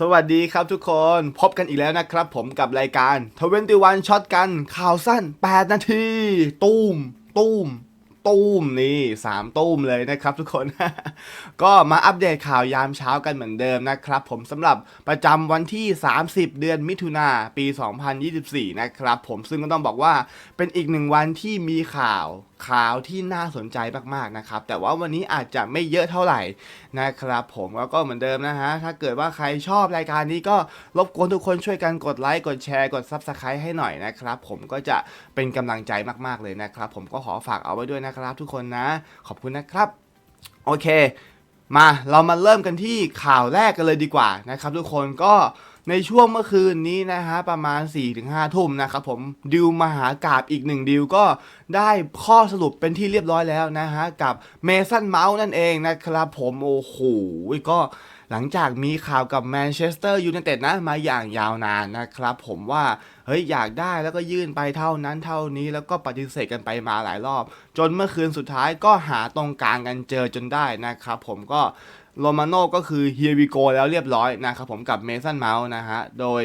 สวัสดีครับทุกคนพบกันอีกแล้วนะครับผมกับรายการ21ช็อตกันข่าวสั้น 8 นาที ตูมตูมตูมนี่3ตูมเลยนะครับทุกคน ก็มาอัปเดตข่าวยามเช้ากันเหมือนเดิมนะครับ ผมสำหรับประจำวันที่ 30 เดือนมิถุนาปี 2024 นะครับผมซึ่งก็ต้องบอกว่าเป็นอีกหนึ่งวันที่มีข่าว ข่าวที่น่าสนใจมากๆนะครับ แต่ว่าวันนี้อาจจะไม่เยอะเท่าไหร่นะครับผมแล้วก็เหมือนเดิมนะฮะ ถ้าเกิดว่าใครชอบรายการนี้ก็รบกวนทุกคนช่วยกันกดไลค์ กดแชร์ กด Subscribe ให้หน่อยนะครับ ผมก็จะเป็นกำลังใจมากๆเลยนะครับ ผมก็ขอฝากเอาไว้ด้วยนะครับ ทุกคนนะ ขอบคุณนะครับ โอเค มาเรามาเริ่มกันที่ข่าวแรกกันเลยดีกว่านะครับ ทุกคนก็ ในช่วงเมื่อคืนนี้นะฮะประมาณ 4-5 ทุ่มนะครับผมดิวมหากาบอีกหนึ่งดิวก็ได้ข้อสรุปเป็นที่เรียบร้อยแล้วนะฮะกับเมสันเมาส์นั่นเองนะครับผมโอ้โหก็หลังจากมีข่าวกับแมนเชสเตอร์ยูไนเต็ดนะมาอย่างยาวนานนะครับผมว่าเฮ้ยอยากได้แล้วก็ยื่นไปเท่านั้นเท่านี้แล้วก็ปฏิเสธกันไปมาหลายรอบ จนเมื่อคืนสุดท้ายก็หาตรงกลางกันเจอจนได้นะครับผมก็ โรมาโน่ก็คือเฮียวิโกแล้วเรียบร้อยนะครับผมกับเมสันเมาส์นะฮะ โดย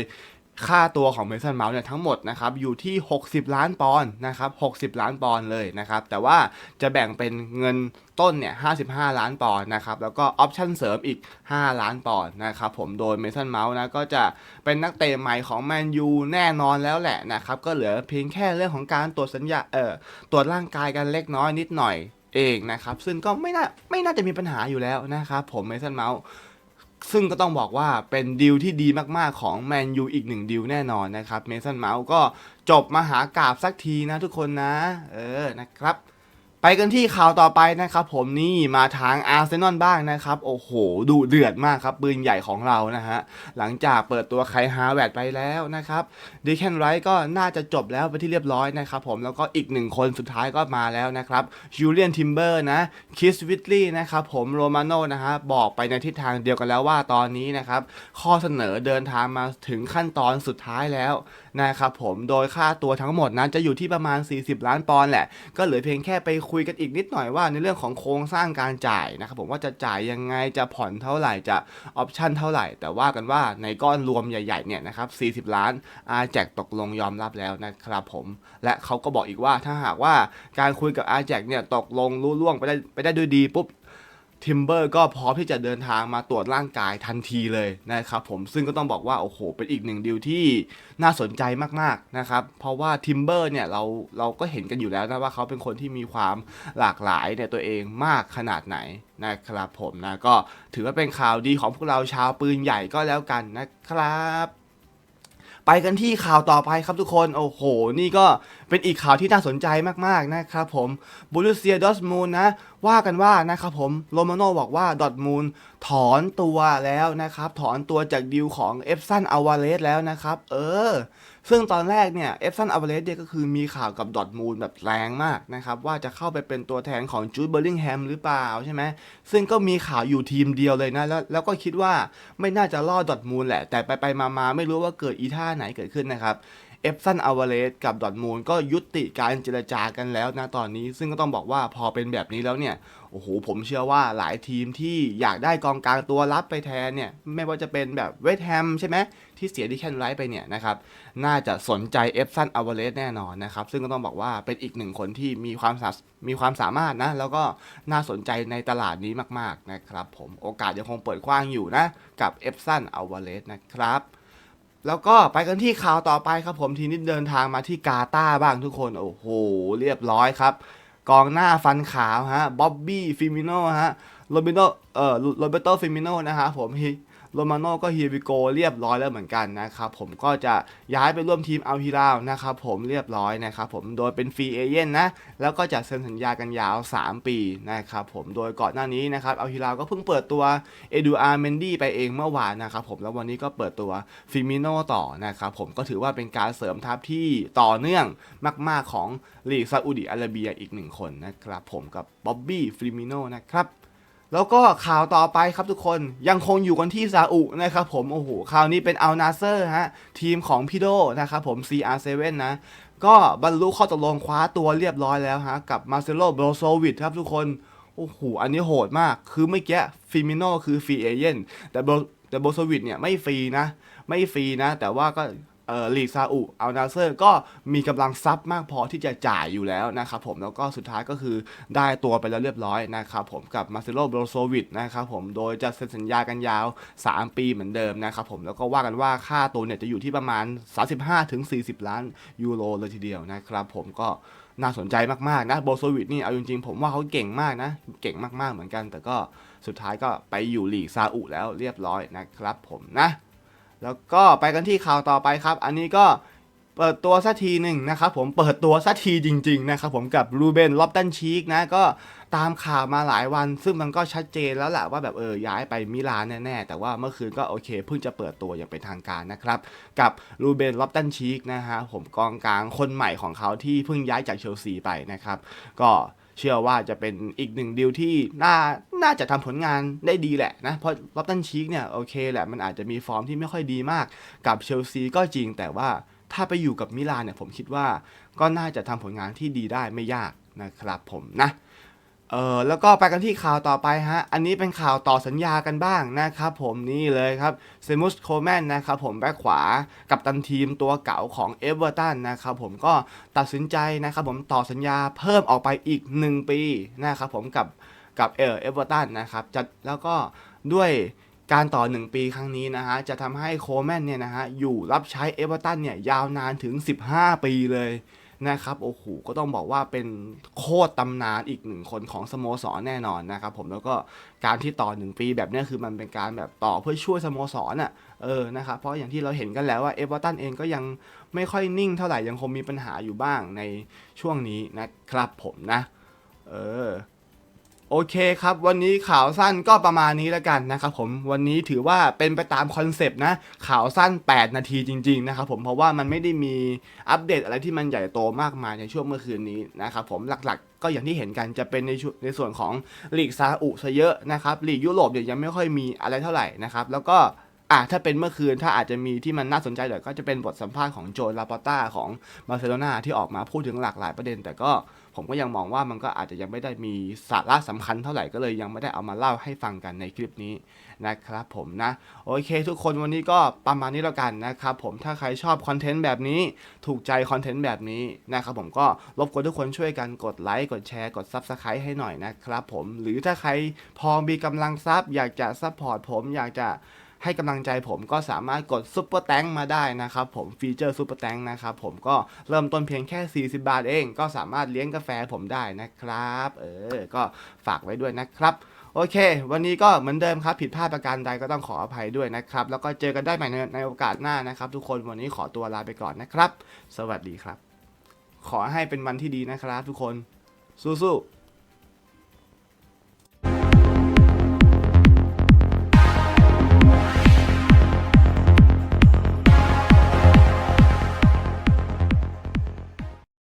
ค่าตัวของเมสันเมาส์เนี่ยทั้งหมดนะครับอยู่ที่ 60 ล้านปอนด์นะครับ60 ล้านปอนด์เลยนะครับแต่ว่าจะแบ่งเป็นเงินต้นเนี่ย55 ล้านปอนด์นะครับแล้วก็ออปชั่นเสริมอีก 5 ล้านปอนด์นะครับผมโดยเมสันเมาส์นะก็จะเป็นนักเตะใหม่ของแมนยูแน่นอนแล้วแหละนะครับก็เหลือเพียงแค่เรื่องของการตรวจสัญญาเอ่อตรวจร่างกายกันเล็กน้อยนิดหน่อย เองนะครับ ซึ่งก็ไม่น่าไม่น่าจะมีปัญหาอยู่แล้วนะครับผมเมสันเมาส์ซึ่งก็ต้องบอกว่าเป็นดีลที่ดีมากๆของแมนยูอีกหนึ่งดีลแน่นอนนะครับเมสันเมาส์ก็จบมหากราบสักทีนะทุกคนนะ เออนะครับ ไปกันที่ข่าวต่อไปนะครับ ผมนี่มาทางอาร์เซนอลบ้างนะครับ โอ้โห ดูเดือดมากครับ ปืนใหญ่ของเรานะฮะ หลังจากเปิดตัวไคฮาแวดไปแล้วนะครับดิแคนไรท์ก็น่าจะจบแล้วไปที่เรียบร้อยนะครับผมแล้วก็อีกหนึ่งคนสุดท้ายก็มาแล้วนะครับจูเลียนทิมเบอร์นะคิสวิตลี่นะครับผมโรมาโนนะฮะบอกไปในทิศทางเดียวกันแล้วว่าตอนนี้นะครับ ข้อเสนอเดินทางมาถึงขั้นตอนสุดท้ายแล้วนะครับผมโดยค่าตัวทั้งหมดนั้นจะอยู่ที่ประมาณ 40 ล้านปอนด์แหละ ก็เหลือเพียงแค่ไปคุยกันอีกนิดหน่อยว่าในเรื่องของโครงสร้างการจ่ายนะครับผมว่าจะจ่ายยังไงจะผ่อนเท่าไหร่จะออปชั่นเท่าไหร่ แต่ว่ากันว่าในก้อนรวมใหญ่ๆเนี่ยนะครับ40 ล้านอาแจกตกลงยอมรับแล้วนะครับผม และเขาก็บอกอีกว่าถ้าหากว่าการคุยกับอาแจกเนี่ยตกลงรู้ล่วงไปได้ไปได้ด้วยดีปุ๊บ ทิมเบอร์ก็พร้อมที่จะเดินทางมาตรวจร่างกายทันทีเลยนะครับผมซึ่งก็ต้องบอกว่า โอ้โห เป็นอีกหนึ่งดีลที่น่าสนใจมากๆนะครับ เพราะว่าทิมเบอร์เนี่ยเราเราก็เห็นกันอยู่แล้วนะว่าเขาเป็นคนที่มีความหลากหลายในตัวเองมากขนาดไหนนะครับผมนะก็ถือว่าเป็นข่าวดีของพวกเราชาวปืนใหญ่ก็แล้วกันนะครับไปกันที่ข่าวต่อไปครับทุกคน โอ้โห นี่ก็เป็นอีกข่าวที่น่าสนใจมากๆนะครับผมบูรุเซียดอสมูนนะ ว่ากันว่านะครับผมโรมาโนบอกว่าดอทมูลถอนตัวแล้วนะครับ ถอนตัวจากดีลของเอฟซันอาวาเลสแล้วนะครับ เออ ซึ่งตอนแรกเนี่ยเอฟซันอาวาเลสเนี่ยก็คือมีข่าวกับดอทมูลแบบแรงมากนะครับ ว่าจะเข้าไปเป็นตัวแทนของจูดเบอร์ลิงแฮมหรือเปล่าใช่ไหมซึ่งก็มีข่าวอยู่ทีมเดียวเลยนะ แล้วแล้วก็คิดว่าไม่น่าจะรอดดอทมูลแหละ แต่ไปไปมามาไม่รู้ว่าเกิดอีท่าไหนเกิดขึ้นนะครับ เอฟซันอาวเลสกับดอทมูลก็ยุติการเจรจากันแล้วนะตอนนี้ ซึ่งก็ต้องบอกว่าพอเป็นแบบนี้แล้วเนี่ยโอ้โหผมเชื่อว่าหลายทีมที่อยากได้กองกลางตัวรับไปแทนเนี่ยไม่ว่าจะเป็นแบบเวสแฮมใช่ไหมที่เสียดิแคนไรท์ไปเนี่ยนะครับน่าจะสนใจเอฟซันอาวเลสแน่นอนนะครับซึ่งก็ต้องบอกว่าเป็นอีกหนึ่งคนที่มีความสามีความสามารถนะแล้วก็น่าสนใจในตลาดนี้มากๆนะครับผมโอกาสยังคงเปิดกว้างอยู่นะกับเอฟซันอาวเลสนะครับ แล้วก็ไปกันที่ข่าวต่อไปครับผมทีนี้เดินทางมาที่กาตาบ้างทุกคน โอ้โห เรียบร้อยครับ กองหน้าฟันขาวฮะบ๊อบบี้ฟิมิโนฮะโรเบิโตเอ่อโรเบโตฟิมิโนนะฮะผมฮิ โรมาโน่ก็ฮีวิโกเรียบร้อยแล้วเหมือนกันนะครับผมก็จะย้ายไปร่วมทีมอัลฮิลาลนะครับผมเรียบร้อยนะครับผมโดยเป็นฟรีเอเย่นนะแล้วก็จะเซ็นสัญญากันยาว 3 ปีนะครับผมโดยก่อนหน้านี้นะครับอัลฮิลาลก็เพิ่งเปิดตัวเอดูอาร์เมนดี้ไปเองเมื่อวานนะครับผมแล้ววันนี้ก็เปิดตัวฟิมิโนต่อนะครับผมก็ถือว่าเป็นการเสริมทัพที่ต่อเนื่องมาก ๆของลีกซาอุดิอาระเบียอีกหนึ่งคนนะครับผมกับบ๊อบบี้ฟิมิโนนะครับ แล้วก็ข่าวต่อไปครับทุกคนยังคงอยู่กันที่ซาอุนะครับผมโอ้โหคราวนี้เป็นอัลนาเซอร์ฮะทีมของพี่โดนะครับผม CR7 นะก็บรรลุข้อตกลงคว้าตัวเรียบร้อยแล้วฮะกับมาเซโลโบโซวิชครับทุกคนโอ้โหอันนี้โหดมากคือเมื่อกี้ฟิมิโนคือฟรีเอเจนแต่แต่โบโซวิดเนี่ยไม่ฟรีนะ ไม่ฟรีนะ แต่ว่าก็ ลีกซาอุอัลนาเซอร์ก็มีกำลังทรัพย์มากพอที่จะจ่ายอยู่แล้วนะครับผมแล้วก็สุดท้ายก็คือได้ตัวไปแล้วเรียบร้อยนะครับผมกับมาเซโลโบโซวิดนะครับผมโดยจะเซ็นสัญญากันยาว 3 ปีเหมือนเดิมนะครับผมแล้วก็ว่ากันว่าค่าตัวเนี่ยจะอยู่ที่ประมาณ 35-40 ล้านยูโรเลยทีเดียวนะครับผมก็น่าสนใจมากๆนะโบโซวิดนี่เอาจริงๆผมว่าเขาเก่งมากนะ เก่งมากๆเหมือนกัน แต่ก็สุดท้ายก็ไปอยู่ลีกซาอุแล้วเรียบร้อยนะครับผมนะ แล้วก็ไปกันที่ข่าวต่อไปครับ อันนี้ก็เปิดตัวสักทีหนึ่งนะครับผมเปิดตัวสักทีจริง ๆ นะครับผมกับรูเบนล็อบตันชีกนะก็ตามข่าวมาหลายวัน ซึ่งมันก็ชัดเจนแล้วแหละว่าแบบเออย้ายไปมิลานแน่ๆ แต่ว่าเมื่อคืนก็โอเคเพิ่งจะเปิดตัวอย่างเป็นทางการนะครับ กับรูเบนล็อบตันชีกนะฮะผมกองกลางคนใหม่ของเขาที่เพิ่งย้ายจากเชลซีไปนะครับ ก็ เชื่อว่าจะเป็นอีกหนึ่งดีลที่น่าน่าจะทำผลงานได้ดีแหละนะ เพราะล็อบตันชีกเนี่ยโอเคแหละ มันอาจจะมีฟอร์มที่ไม่ค่อยดีมากกับเชลซีก็จริงแต่ว่าถ้าไปอยู่กับมิลานเนี่ยผมคิดว่าก็น่าจะทำผลงานที่ดีได้ไม่ยากนะครับผมนะ เออแล้วก็ไปกันที่ข่าวต่อไปฮะ อันนี้เป็นข่าวต่อสัญญากันบ้างนะครับผมนี่เลยครับเซมุสโคแมนนะครับผมแบ็คขวากับตันทีมตัวเก่าของเอเวอร์ตันนะครับผมก็ตัดสินใจนะครับผมต่อสัญญาเพิ่มออกไปอีก 1 ปีนะครับผมกับกับเออเอเวอร์ตันนะครับจะแล้วก็ด้วยการต่อ 1 ปีครั้งนี้นะฮะจะทำให้โคแมนเนี่ยนะฮะอยู่รับใช้เอเวอร์ตันเนี่ยยาวนานถึง 15 ปีเลย นะครับโอ้โหก็ต้องบอกว่าเป็นโคตรตำนานอีกหนึ่งคนของสโมสรแน่นอนนะครับผมแล้วก็การที่ต่อหนึ่งปีแบบนี้คือมันเป็นการแบบต่อเพื่อช่วยสโมสรอะเออนะครับเพราะอย่างที่เราเห็นกันแล้วว่าเอเวอร์ตันเองก็ยังไม่ค่อยนิ่งเท่าไหร่ยังคงมีปัญหาอยู่บ้างในช่วงนี้นะครับผมนะ เออ โอเคครับ วันนี้ข่าวสั้นก็ประมาณนี้แล้วกันนะครับผมวันนี้ถือว่าเป็นไปตามคอนเซปต์นะ ข่าวสั้น 8 นาทีจริง ๆ นะครับผมเพราะว่ามันไม่ได้มีอัปเดตอะไรที่มันใหญ่โตมากมายในช่วงเมื่อคืนนี้นะครับผมหลักๆ ก็อย่างที่เห็นกันจะเป็นในในส่วนของลีกซาอุซะเยอะนะครับลีกยุโรปเนี่ยยังไม่ค่อยมีอะไรเท่าไหร่นะครับแล้วก็ อะถ้าเป็นเมื่อคืนถ้าอาจจะมีที่มันน่าสนใจหน่อยก็จะเป็นบทสัมภาษณ์ของโจนลาปอต้าของบาร์เซโลนาที่ออกมาพูดถึงหลากหลายประเด็น แต่ก็ผมก็ยังมองว่ามันก็อาจจะยังไม่ได้มีสาระสำคัญเท่าไหร่ก็เลยยังไม่ได้เอามาเล่าให้ฟังกันในคลิปนี้นะครับผมนะ โอเค ทุกคนวันนี้ก็ประมาณนี้แล้วกันนะครับผมถ้าใครชอบคอนเทนต์แบบนี้ถูกใจคอนเทนต์แบบนี้นะครับผมก็รบกวนทุกคนช่วยกันกดไลค์กดแชร์กด Subscribe ให้หน่อยนะครับผมหรือถ้าใครพอมีกำลังทรัพย์ อยากจะซัพพอร์ตผมอยากจะ ให้กำลังใจผมก็สามารถกดซุปเปอร์แตงมาได้นะครับผมฟีเจอร์ซุปเปอร์แตงนะครับผมก็เริ่มต้นเพียงแค่ 40 บาทเอง ก็สามารถเลี้ยงกาแฟผมได้นะครับเออก็ฝากไว้ด้วยนะครับโอเค วันนี้ก็เหมือนเดิมครับ ผิดพลาดประการใดก็ต้องขออภัยด้วยนะครับ แล้วก็เจอกันได้ใหม่ในในโอกาสหน้านะครับ ทุกคนวันนี้ขอตัวลาไปก่อนนะครับ สวัสดีครับ ขอให้เป็นวันที่ดีนะครับ ทุกคนสู้ๆ